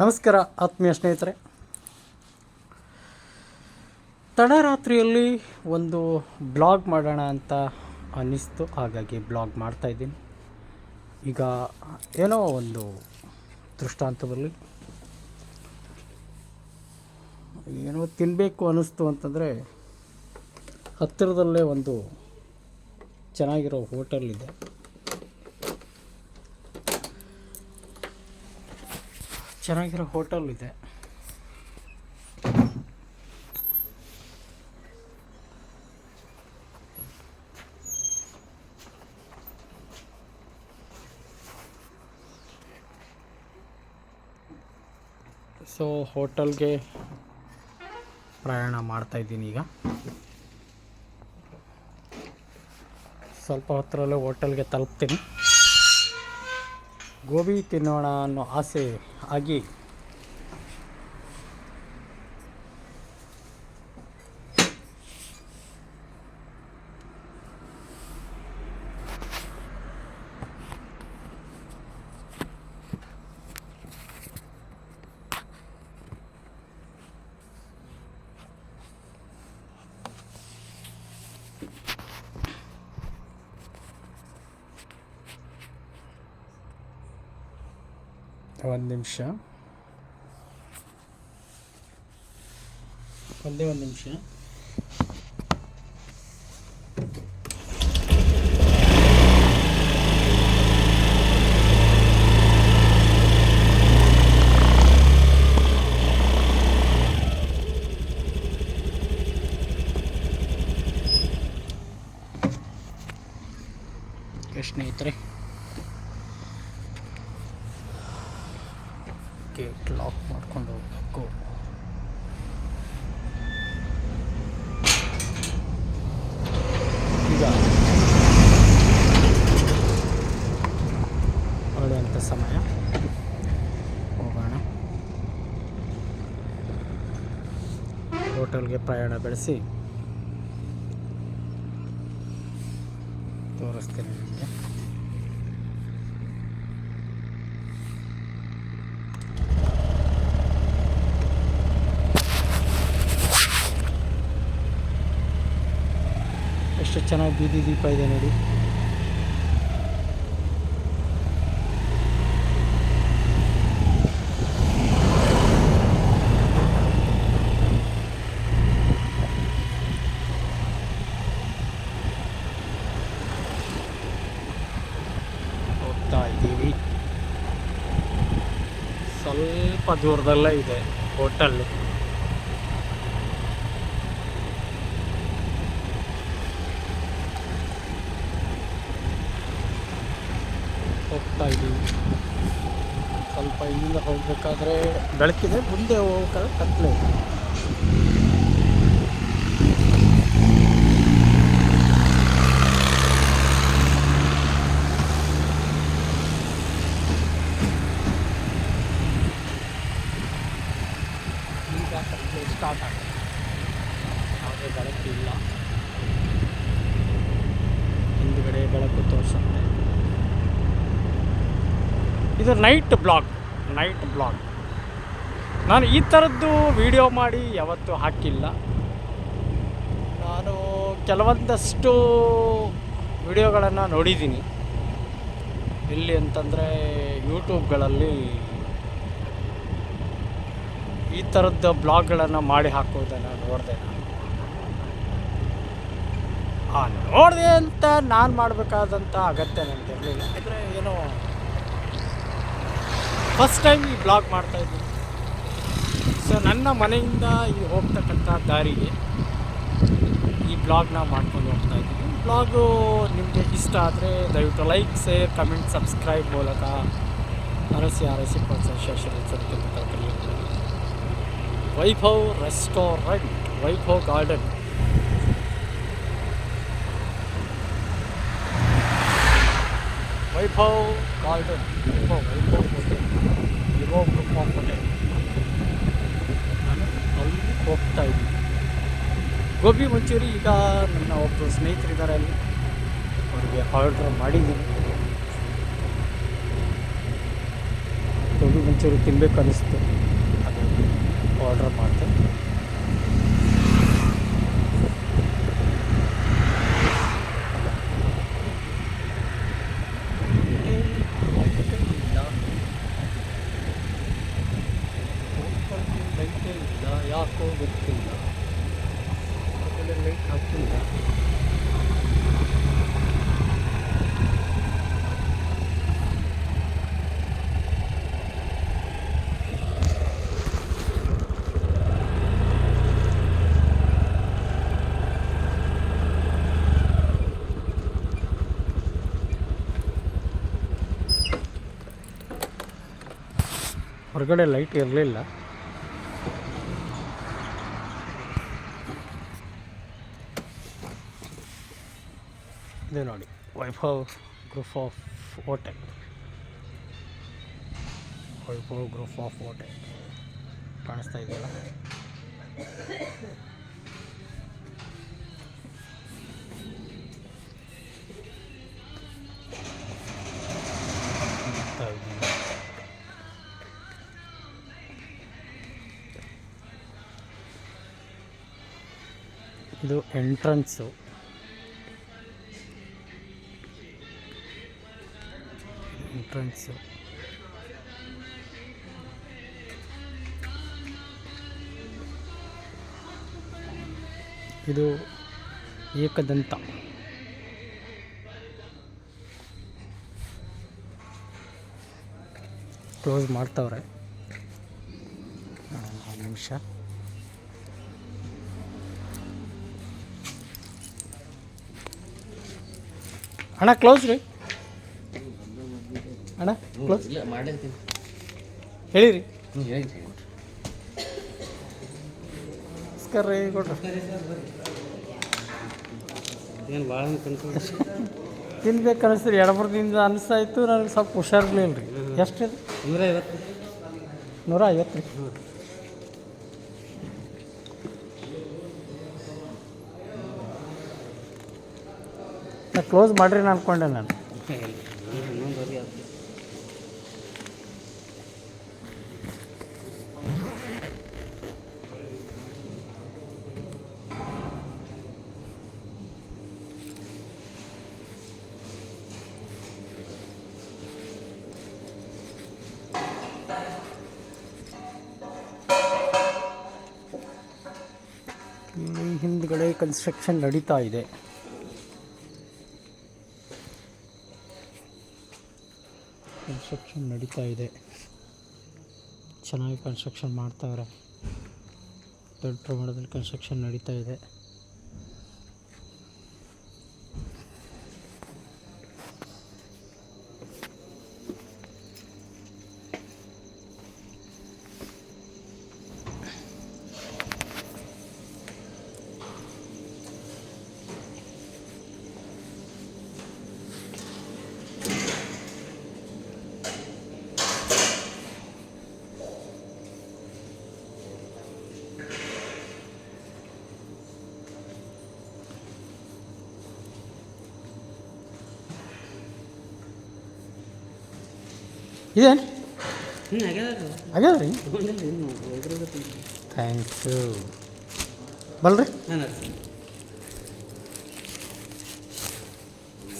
ನಮಸ್ಕಾರ, ಆತ್ಮೀಯ ಸ್ನೇಹಿತರೆ. ತಡರಾತ್ರಿಯಲ್ಲಿ ಒಂದು ಬ್ಲಾಗ್ ಮಾಡೋಣ ಅಂತ ಅನ್ನಿಸ್ತು. ಹಾಗಾಗಿ ಬ್ಲಾಗ್ ಮಾಡ್ತಾಯಿದ್ದೀನಿ ಈಗ ಏನೋ ಒಂದು ದೃಷ್ಟಾಂತದಲ್ಲಿ ಏನೋ ತಿನ್ನಬೇಕು ಅನ್ನಿಸ್ತು ಅಂತಂದರೆ ಹತ್ತಿರದಲ್ಲೇ ಒಂದು ಚೆನ್ನಾಗಿರೋ ಹೋಟೆಲ್ ಇದೆ. ಚೆನ್ನಾಗಿರೋ ಹೋಟೆಲ್ ಇದೆ. ಸೊ ಹೋಟೆಲ್ಗೆ ಪ್ರಯಾಣ ಮಾಡ್ತಾ ಇದ್ದೀನಿ ಈಗ. ಸ್ವಲ್ಪ ಹೊತ್ತರಲ್ಲೇ ಹೋಟೆಲ್ಗೆ ತಲುಪ್ತೀನಿ. ગોવી તિનોણાનો આશે આગી ಒಂದು ನಿಮಿಷ ಒಂದೇ ಒಂದು ನಿಮಿಷ ಸ್ನೇಹಿತರೆ ಗೇಟ್ ಲಾಕ್ ಮಾಡ್ಕೊಂಡು ಹೋಗ್ಬೇಕು. ಈಗ ಹೊರಡುವಂಥ ಸಮಯ. ಹೋಗೋಣ. ಹೋಟೆಲ್ಗೆ ಪ್ರಯಾಣ ಬೆಳೆಸಿ. ತೋರಿಸ್ತೀನಿ ನಿಮಗೆ. ಎಷ್ಟು ಚೆನ್ನಾಗಿ ಬೀದಿ ದೀಪ ಇದೆ ನೋಡಿ. ಹೋಗ್ತಾ ಇದ್ದೀವಿ. ಸ್ವಲ್ಪ ದೂರದಲ್ಲೇ ಇದೆ ಹೋಟೆಲ್ ಹೋಗ್ತಾ ಇದ್ದೀವಿ ಸ್ವಲ್ಪ ಇಲ್ಲಿಂದ ಹೋಗ್ಬೇಕಾದ್ರೆ ಬೆಳಕಿದೆ ಮುಂದೆ ಹೋಗ್ಬೇಕಾದ್ರೆ ಕತ್ಲೆ ಇದೆ ಈಗ ಕತ್ಲೆ ಸ್ಟಾರ್ಟ್ ಆಗುತ್ತೆ ಇದು ನೈಟ್ ಬ್ಲಾಗ್ ನೈಟ್ ಬ್ಲಾಗ್ ನಾನು ಈ ಥರದ್ದು ವಿಡಿಯೋ ಮಾಡಿ ಯಾವತ್ತೂ ಹಾಕಿಲ್ಲ. ನಾನು ಕೆಲವೊಂದಷ್ಟು ವಿಡಿಯೋಗಳನ್ನು ನೋಡಿದ್ದೀನಿ. ಎಲ್ಲಿ ಅಂತಂದರೆ ಯೂಟ್ಯೂಬ್ಗಳಲ್ಲಿ ಈ ಥರದ್ದು ಬ್ಲಾಗ್ಗಳನ್ನು ಮಾಡಿ ಹಾಕೋದನ್ನು ನೋಡಿದೆ ನಾನು. ಆ ನೋಡಿದೆ ಅಂತ ನಾನು ಮಾಡಬೇಕಾದಂಥ ಅಗತ್ಯ ನನಗೆ ಇರಲಿಲ್ಲ. ಯಾಕಂದರೆ ಏನೋ ಫಸ್ಟ್ ಟೈಮ್ ಈ ಬ್ಲಾಗ್ ಮಾಡ್ತಾ ಇದ್ದೀನಿ. ಸೊ ನನ್ನ ಮನೆಯಿಂದ ಈ ಹೋಗ್ತಕ್ಕಂಥ ದಾರಿಗೆ ಈ ಬ್ಲಾಗ್ನ ಮಾಡ್ಕೊಂಡು ಹೋಗ್ತಾ ಇದ್ದೀನಿ. ಬ್ಲಾಗು ನಿಮಗೆ ಇಷ್ಟ ಆದರೆ ದಯವಿಟ್ಟು ಲೈಕ್ ಶೇರ್ ಕಮೆಂಟ್ ಸಬ್ಸ್ಕ್ರೈಬ್ ಮೂಲಕ ಅರಸಿ ಅರಸಿ ಪ್ರೋತ್ಸಾಹಿಸಲು Vaibhav restaurant, Vaibhav garden. Vaibhav garden Vaibhav Vaibhav Vivo group of hotel ನಾನು ಅಲ್ಲಿ ಹೋಗ್ತಾ ಇದ್ದೀನಿ ಗೋಬಿ ಮಂಚೂರಿ ಈಗ ನನ್ನ ಒಬ್ಬರು ಸ್ನೇಹಿತರಿದ್ದಾರೆ ಅಲ್ಲಿ. ಅವರಿಗೆ ಆರ್ಡ್ರ್ ಮಾಡಿದ್ದೀನಿ. ಗೋಬಿ ಮಂಚೂರಿ ತಿನ್ನಬೇಕು ಅನಿಸ್ತು ಅದು ಆರ್ಡ್ರ್ ಮಾಡಿದೆ. ಲೈಟ್ ಹೊರಗಡೆ ಲೈಟ್ ಇರಲಿಲ್ಲ. ಇದೆ ನೋಡಿ Vaibhav group of hotel Vaibhav group of hotel ಕಾಣಿಸ್ತಾ ಇದೆಯಲ್ಲ? ಇದು ಎಂಟ್ರನ್ಸು. ಎಂಟ್ರನ್ಸು ಇದು ಏಕದಂತ. ಕ್ಲೋಸ್ ಮಾಡ್ತವ್ರೆ. ನಿಮಿಷ. ಅಣ್ಣ ಕ್ಲೋಸ್ ರೀ. ಅಣ್ಣ ಕ್ಲೋಸ್ ಇಲ್ಲ ಹೇಳಿರಿ. ಹ್ಞೂ ಹೇಳ್ತೀನಿ ನಮಸ್ಕಾರ ರೀ ಕೊಡ್ರಿ. ಏನು ಭಾಳ ಅನ್ಕೊಂತ ತಿನ್ಬೇಕು ಅನಿಸ್ತೀರಿ ಎಡಬರ್ದಿಂದ ಅನಿಸ್ತಾಯಿತ್ತು ನನಗೆ ಸ್ವಲ್ಪ ಹುಷಾರಿರ್ಲಿಲ್ಲ ರೀ. ಎಷ್ಟು ಇದು ನೂರ ಐವತ್ತು ನೂರ ಐವತ್ತು ರೀ. ನಾ ಕ್ಲೋಸ್ ಮಾಡಿರಿ ಅನ್ಕೊಂಡೆ ನಾನು ಇನ್ನೊಂದು ಆಯ್ತು ಇಲ್ಲಿ ಹಿಂದ್ಗಡೆ ಕನ್ಸ್ಟ್ರಕ್ಷನ್ ನಡೀತಾ ಇದೆ. ಕನ್ಸ್ಟ್ರಕ್ಷನ್ ನಡೀತಾ ಇದೆ. ಚೆನ್ನಾಗಿ ಕನ್ಸ್ಟ್ರಕ್ಷನ್ ಮಾಡ್ತಾವ್ರೆ. ದೊಡ್ಡ ಪ್ರಮಾಣದಲ್ಲಿ ಕನ್ಸ್ಟ್ರಕ್ಷನ್ ನಡೀತಾ ಇದೆ. ಇದೇನು? ಆಗ್ಯದ ರೀ ತೊಗೊಂಡಿಲ್ಲ ಯು ಬಲ್ರಿ?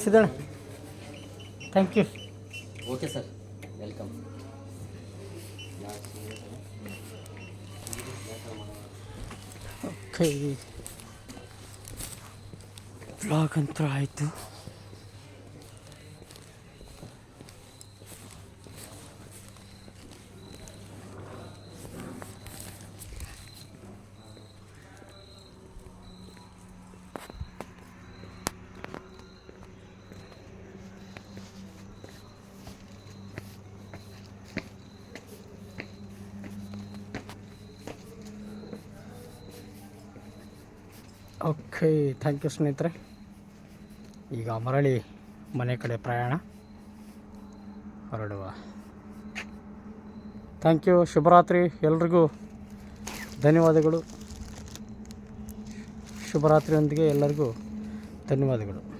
Siddanna. Thank you okay sir welcome okay blog ಅಂತೂ ಆಯಿತು. ಓಕೆ ಥ್ಯಾಂಕ್ ಯು ಸ್ನೇಹಿತರೆ. ಈಗ ಮರಳಿ ಮನೆ ಕಡೆ ಪ್ರಯಾಣ. ಹೊರಡುವ. ಥ್ಯಾಂಕ್ ಯು ಶುಭರಾತ್ರಿ ಎಲ್ರಿಗೂ. ಧನ್ಯವಾದಗಳು. ಶುಭರಾತ್ರಿಯೊಂದಿಗೆ ಎಲ್ಲರಿಗೂ ಧನ್ಯವಾದಗಳು.